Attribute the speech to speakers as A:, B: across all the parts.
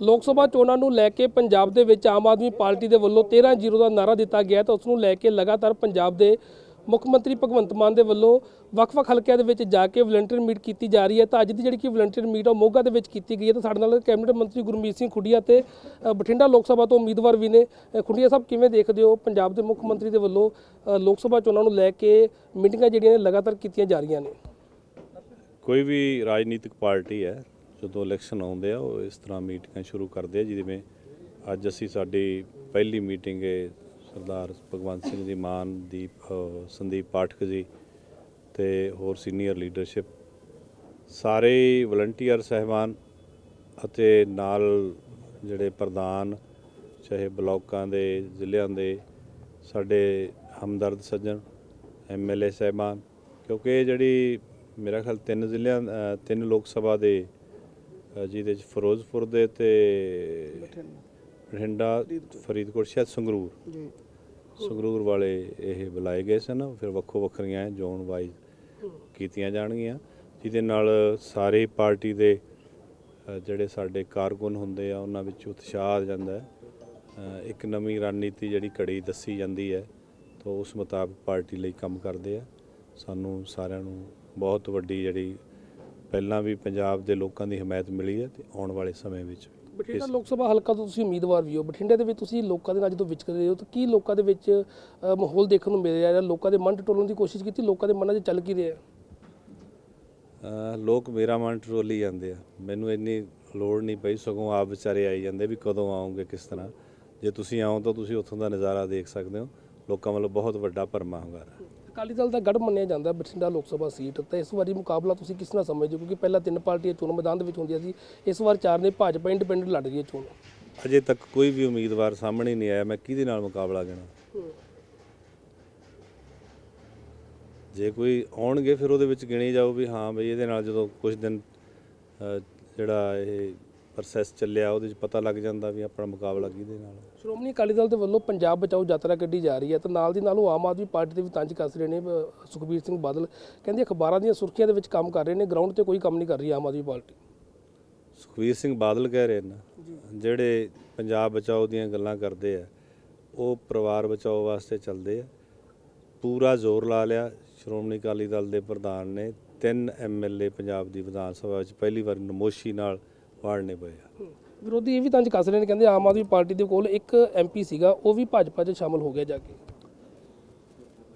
A: ਲੋਕ ਸਭਾ ਚੋਣਾਂ ਨੂੰ ਲੈ ਕੇ ਪੰਜਾਬ ਦੇ ਵਿੱਚ ਆਮ ਆਦਮੀ ਪਾਰਟੀ ਦੇ ਵੱਲੋਂ 13-0 ਦਾ ਨਾਰਾ ਦਿੱਤਾ ਗਿਆ ਤਾਂ ਉਸ ਨੂੰ ਲੈ ਕੇ ਲਗਾਤਾਰ ਪੰਜਾਬ ਦੇ ਮੁੱਖ ਮੰਤਰੀ ਭਗਵੰਤ ਮਾਨ ਦੇ ਵੱਲੋਂ ਵੱਖ-ਵੱਖ ਹਲਕਿਆਂ ਦੇ ਵਿੱਚ ਜਾ ਕੇ ਵਲੰਟੀਅਰ ਮੀਟ ਕੀਤੀ ਜਾ ਰਹੀ ਹੈ ਤਾਂ ਅੱਜ ਦੀ ਜਿਹੜੀ ਕਿ ਵਲੰਟੀਅਰ ਮੀਟ ਉਹ ਮੋਗਾ ਦੇ ਵਿੱਚ ਕੀਤੀ ਗਈ ਹੈ ਤਾਂ ਸਾਡੇ ਨਾਲ ਕੈਬਨਿਟ ਮੰਤਰੀ ਗੁਰਮੀਤ ਸਿੰਘ ਖੁੱਡੀਆ ਤੇ ਬਠਿੰਡਾ ਲੋਕ ਸਭਾ ਤੋਂ ਉਮੀਦਵਾਰ ਵੀ ਨੇ। ਖੁੱਡੀਆ ਸਾਹਿਬ, ਕਿਵੇਂ ਦੇਖਦੇ ਹੋ ਪੰਜਾਬ ਦੇ ਮੁੱਖ ਮੰਤਰੀ ਦੇ ਵੱਲੋਂ ਲੋਕ ਸਭਾ ਚੋਣਾਂ ਨੂੰ ਲੈ ਕੇ ਮੀਟਿੰਗਾਂ ਜਿਹੜੀਆਂ ਨੇ ਲਗਾਤਾਰ ਕੀਤੀਆਂ ਜਾ ਰਹੀਆਂ ਨੇ?
B: ਕੋਈ ਵੀ ਰਾਜਨੀਤਿਕ ਪਾਰਟੀ ਹੈ ਜਦੋਂ ਇਲੈਕਸ਼ਨ ਆਉਂਦੇ ਆ ਉਹ ਇਸ ਤਰ੍ਹਾਂ ਮੀਟਿੰਗਾਂ ਸ਼ੁਰੂ ਕਰਦੇ ਆ ਜਿਵੇਂ ਅੱਜ ਅਸੀਂ ਸਾਡੀ ਪਹਿਲੀ ਮੀਟਿੰਗ ਹੈ ਸਰਦਾਰ ਭਗਵੰਤ ਸਿੰਘ ਜੀ ਮਾਨ ਦੀ ਅ, ਸੰਦੀਪ ਪਾਠਕ ਜੀ ਤੇ ਹੋਰ ਸੀਨੀਅਰ ਲੀਡਰਸ਼ਿਪ ਸਾਰੇ ਵਲੰਟੀਅਰ ਸਹਿਬਾਨ ਅਤੇ ਨਾਲ ਜਿਹੜੇ ਪ੍ਰਧਾਨ ਚਾਹੇ ਬਲਾਕਾਂ ਦੇ ਜ਼ਿਲ੍ਹਿਆਂ ਦੇ ਸਾਡੇ ਹਮਦਰਦ ਸੱਜਣ ਐਮਐਲਏ ਸਹਿਬਾਨ ਕਿਉਂਕਿ ਇਹ ਜਿਹੜੀ ਮੇਰਾ ਖਿਆਲ ਤਿੰਨ ਜ਼ਿਲ੍ਹਿਆਂ ਅ, ਤਿੰਨ ਲੋਕ ਸਭਾ ਦੇ ਜਿਹਦੇ ਚ ਫਿਰੋਜ਼ਪੁਰ ਦੇ ਤੇ ਬਠਿੰਡਾ ਫਰੀਦਕੋਟ। ਸ਼ਾਇਦ ਸੰਗਰੂਰ।
A: ਜੀ।
B: ਸੰਗਰੂਰ ਵਾਲੇ ਇਹ ਬੁਲਾਏ ਗਏ ਸਨ ਫਿਰ ਵੱਖੋ ਵੱਖਰੀਆਂ ਜ਼ੋਨ ਵਾਈਜ਼ ਕੀਤੀਆਂ ਜਾਣਗੀਆਂ ਜਿਹਦੇ ਨਾਲ ਸਾਰੇ ਪਾਰਟੀ ਦੇ ਜਿਹੜੇ ਸਾਡੇ ਕਾਰਕੁਨ ਹੁੰਦੇ ਆ ਉਹਨਾਂ ਵਿੱਚ ਉਤਸ਼ਾਹ ਆ ਜਾਂਦਾ ਹੈ। ਇੱਕ ਨਵੀਂ ਰਣਨੀਤੀ ਜਿਹੜੀ ਘੜੀ ਦੱਸੀ ਜਾਂਦੀ ਹੈ ਤਾਂ ਉਸ ਮੁਤਾਬਕ ਪਾਰਟੀ ਲਈ ਕੰਮ ਕਰਦੇ ਆ। ਸਾਨੂੰ ਸਾਰਿਆਂ ਨੂੰ ਬਹੁਤ ਵੱਡੀ ਜਿਹੜੀ ਪਹਿਲਾਂ ਵੀ ਪੰਜਾਬ ਦੇ ਲੋਕਾਂ ਦੀ ਹਮਾਇਤ ਮਿਲੀ ਹੈ ਤੇ ਆਉਣ ਵਾਲੇ ਸਮੇਂ ਵਿੱਚ।
A: ਬਠਿੰਡਾ ਲੋਕ ਸਭਾ ਹਲਕਾ ਤੋਂ ਤੁਸੀਂ ਉਮੀਦਵਾਰ ਵੀ ਹੋ। ਬਠਿੰਡੇ ਦੇ ਵਿੱਚ ਤੁਸੀਂ ਲੋਕਾਂ ਦੇ ਨਾਲ ਜਦੋਂ ਵਿਚਰ ਰਹੇ ਹੋ ਤਾਂ ਕੀ ਲੋਕਾਂ ਦੇ ਵਿੱਚ ਮਾਹੌਲ ਦੇਖਣ ਨੂੰ ਮਿਲ ਰਿਹਾ ਹੈ? ਲੋਕਾਂ ਦੇ ਮਨ ਟਟੋਲਣ ਦੀ ਕੋਸ਼ਿਸ਼ ਕੀਤੀ? ਲੋਕਾਂ ਦੇ ਮਨਾਂ 'ਚ ਚੱਲ ਕੀ ਰਿਹਾ
B: ਲੋਕ ਮੇਰਾ ਮਨ ਟਰੋਲੀ ਜਾਂਦੇ ਆ। ਮੈਨੂੰ ਇੰਨੀ ਲੋੜ ਨਹੀਂ ਪਈ ਸਗੋਂ ਆਪ ਵਿਚਾਰੇ ਆਈ ਜਾਂਦੇ ਵੀ ਕਦੋਂ ਆਉਂਗੇ ਕਿਸ ਤਰ੍ਹਾਂ। ਜੇ ਤੁਸੀਂ ਆਓ ਤਾਂ ਤੁਸੀਂ ਉੱਥੋਂ ਦਾ ਨਜ਼ਾਰਾ ਦੇਖ ਸਕਦੇ ਹੋ। ਲੋਕਾਂ ਵੱਲੋਂ ਬਹੁਤ ਵੱਡਾ ਭਰਮਾ ਹੁੰਗਾਰਾ।
A: ਅਕਾਲੀ ਦਲ ਦਾ ਗੜ ਮੰਨਿਆ ਜਾਂਦਾ ਬਠਿੰਡਾ ਲੋਕ ਸਭਾ ਸੀਟ ਤਾਂ। ਇਸ ਵਾਰੀ ਮੁਕਾਬਲਾ ਤੁਸੀਂ ਕਿਸ ਨਾਲ ਸਮਝਦੇ ਹੋ? ਕਿਉਂਕਿ ਪਹਿਲਾਂ ਤਿੰਨ ਪਾਰਟੀਆਂ ਚੋਣ ਮੈਦਾਨ ਦੇ ਵਿੱਚ ਹੁੰਦੀਆਂ ਸੀ ਇਸ ਵਾਰ ਚਾਰ ਨੇ ਭਾਜਪਾ ਇੰਡੀਪੈਂਡੈਂਟ ਲੜ ਰਹੀ ਹੈ ਚੋਣ।
B: ਅਜੇ ਤੱਕ ਕੋਈ ਵੀ ਉਮੀਦਵਾਰ ਸਾਹਮਣੇ ਨਹੀਂ ਆਇਆ ਮੈਂ ਕਿਹਦੇ ਨਾਲ ਮੁਕਾਬਲਾ ਕਰਾਂ ਜੇ ਕੋਈ ਆਉਣਗੇ ਫਿਰ ਉਹਦੇ ਵਿੱਚ ਗਿਣੀ ਜਾਓ ਵੀ ਹਾਂ ਬਈ ਇਹਦੇ ਨਾਲ ਜਦੋਂ ਕੁਝ ਦਿਨ ਜਿਹੜਾ ਇਹ ਪ੍ਰੋਸੈਸ ਚੱਲਿਆ ਉਹਦੇ ਵਿੱਚ ਪਤਾ ਲੱਗ ਜਾਂਦਾ ਵੀ ਆਪਣਾ ਮੁਕਾਬਲਾ ਕਿਹਦੇ ਨਾਲ। ਹੈ।
A: ਸ਼੍ਰੋਮਣੀ ਅਕਾਲੀ ਦਲ ਦੇ ਵੱਲੋਂ ਪੰਜਾਬ ਬਚਾਓ ਯਾਤਰਾ ਕੱਢੀ ਜਾ ਰਹੀ ਹੈ ਤਾਂ ਨਾਲ ਦੀ ਨਾਲ ਉਹ ਆਮ ਆਦਮੀ ਪਾਰਟੀ ਦੇ ਵੀ ਤੰਜ ਕੱਸ ਰਹੇ ਨੇ ਸੁਖਬੀਰ ਸਿੰਘ ਬਾਦਲ। ਕਹਿੰਦੇ ਅਖਬਾਰਾਂ ਦੀਆਂ ਸੁਰਖੀਆਂ ਦੇ ਵਿੱਚ ਕੰਮ ਕਰ ਰਹੇ ਨੇ ਗਰਾਊਂਡ ਤੇ ਕੋਈ ਕੰਮ ਨਹੀਂ ਕਰ ਰਹੀ ਆਮ ਆਦਮੀ ਪਾਰਟੀ।
B: ਸੁਖਵੀਰ ਸਿੰਘ ਬਾਦਲ ਕਹਿ ਰਹੇ ਨੇ ਜਿਹੜੇ ਪੰਜਾਬ ਬਚਾਓ ਦੀਆਂ ਗੱਲਾਂ ਕਰਦੇ ਆ ਉਹ ਪਰਿਵਾਰ ਬਚਾਓ ਵਾਸਤੇ ਚੱਲਦੇ ਆ। ਪੂਰਾ ਜ਼ੋਰ ਲਾ ਲਿਆ ਸ਼੍ਰੋਮਣੀ ਅਕਾਲੀ ਦਲ ਦੇ ਪ੍ਰਧਾਨ ਨੇ। ਤਿੰਨ ਐਮਐਲਏ ਪੰਜਾਬ ਦੀ ਵਿਧਾਨ ਸਭਾ ਵਿੱਚ ਪਹਿਲੀ ਵਾਰ ਨਮੋਸ਼ੀ ਨਾਲ ਵਾੜਨੇ ਪਏ ਆ।
A: ਵਿਰੋਧੀ ਇਹ ਵੀ ਤੰਜ ਕੱਸ ਰਹੇ ਨੇ ਕਹਿੰਦੇ ਆਮ ਆਦਮੀ ਪਾਰਟੀ ਦੇ ਕੋਲ ਇੱਕ ਐਮਪੀ ਸੀਗਾ ਉਹ ਵੀ ਭਾਜਪਾ 'ਚ ਸ਼ਾਮਲ ਹੋ ਗਿਆ ਜਾ ਕੇ।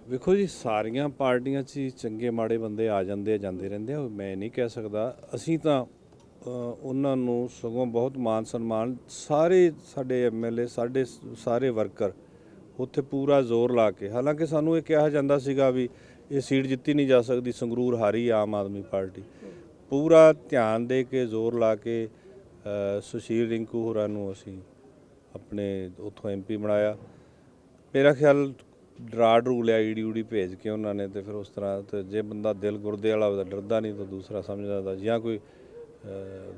B: ਵੇਖੋ ਜੀ ਸਾਰੀਆਂ ਪਾਰਟੀਆਂ 'ਚ ਹੀ ਚੰਗੇ ਮਾੜੇ ਬੰਦੇ ਆ ਜਾਂਦੇ ਆ ਜਾਂਦੇ ਰਹਿੰਦੇ ਆ ਮੈਂ ਨਹੀਂ ਕਹਿ ਸਕਦਾ। ਅਸੀਂ ਤਾਂ ਅ, ਉਹਨਾਂ ਨੂੰ ਸਗੋਂ ਬਹੁਤ ਮਾਨ ਸਨਮਾਨ ਸਾਰੇ ਸਾਡੇ ਐਮਐਲਏ ਸਾਡੇ ਸ- ਸਾਰੇ ਵਰਕਰ ਉੱਥੇ ਪੂਰਾ ਜ਼ੋਰ ਲਾ ਕੇ ਹਾਲਾਂਕਿ ਸਾਨੂੰ ਇਹ ਕਿਹਾ ਜਾਂਦਾ ਸੀਗਾ ਵੀ ਇਹ ਸੀਟ ਜਿੱਤੀ ਨਹੀਂ ਜਾ ਸਕਦੀ ਸੰਗਰੂਰ ਹਾਰੀ ਆਮ ਆਦਮੀ ਪਾਰਟੀ। ਪੂਰਾ ਧਿਆਨ ਦੇ ਕੇ, ਜ਼ੋਰ ਲਾ ਕੇ ਸੁਸ਼ੀਲ ਰਿੰਕੂ ਹੋਰਾਂ ਨੂੰ ਅਸੀਂ ਆਪਣੇ ਉੱਥੋਂ ਐਮਪੀ ਬਣਾਇਆ। ਮੇਰਾ ਖਿਆਲ ਡਰਾ ਡਰੂ ਲਿਆ ਈਡੀ ਊਡੀ ਭੇਜ ਕੇ ਉਹਨਾਂ ਨੇ ਤੇ ਫਿਰ ਉਸ ਤਰ੍ਹਾਂ ਤੇ ਜੇ ਬੰਦਾ ਦਿਲ ਗੁਰਦੇ ਵਾਲਾ ਉਹਦਾ ਡਰਦਾ ਨਹੀਂ, ਤਾਂ ਦੂਸਰਾ ਸਮਝਦਾ ਜਾਂ ਕੋਈ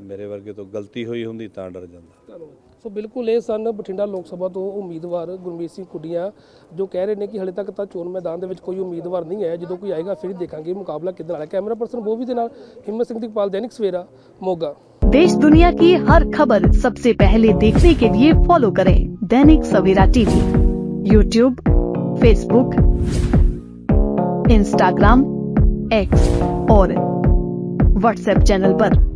B: ਮੇਰੇ ਵਰਗੇ ਤੋਂ ਗਲਤੀ ਹੋਈ ਹੁੰਦੀ ਤਾਂ ਡਰ ਜਾਂਦਾ।
A: ਧੰਨਵਾਦ। ਸੋ ਬਿਲਕੁਲ ਇਹ ਸਨ ਬਠਿੰਡਾ ਲੋਕ ਸਭਾ ਤੋਂ ਉਮੀਦਵਾਰ ਗੁਰਮੀਤ ਸਿੰਘ ਕੁੱਡੀਆਂ ਜੋ ਕਹਿ ਰਹੇ ਨੇ ਕਿ ਹਲੇ ਤੱਕ ਤਾਂ ਚੋਣ ਮੈਦਾਨ ਦੇ ਵਿੱਚ ਕੋਈ ਉਮੀਦਵਾਰ ਨਹੀਂ ਹੈ ਜਦੋਂ ਕੋਈ ਆਏਗਾ ਫਿਰ ਦੇਖਾਂਗੇ ਮੁਕਾਬਲਾ ਕਿੱਦਾਂ ਵਾਲਾ ਕੈਮਰਾ ਪਰਸਨ ਬੋਵੀ ਦੇ ਨਾਲ ਹਿੰਮਤ ਸਿੰਘ ਦੀਪਾਲ ਦੈਨਿਕ ਸਵੇਰਾ ਮੋਗਾ
C: देश दुनिया की हर खबर सबसे पहले देखने के लिए फॉलो करें Dainik Savera TV YouTube Facebook Instagram X और व्हाट्सएप चैनल पर।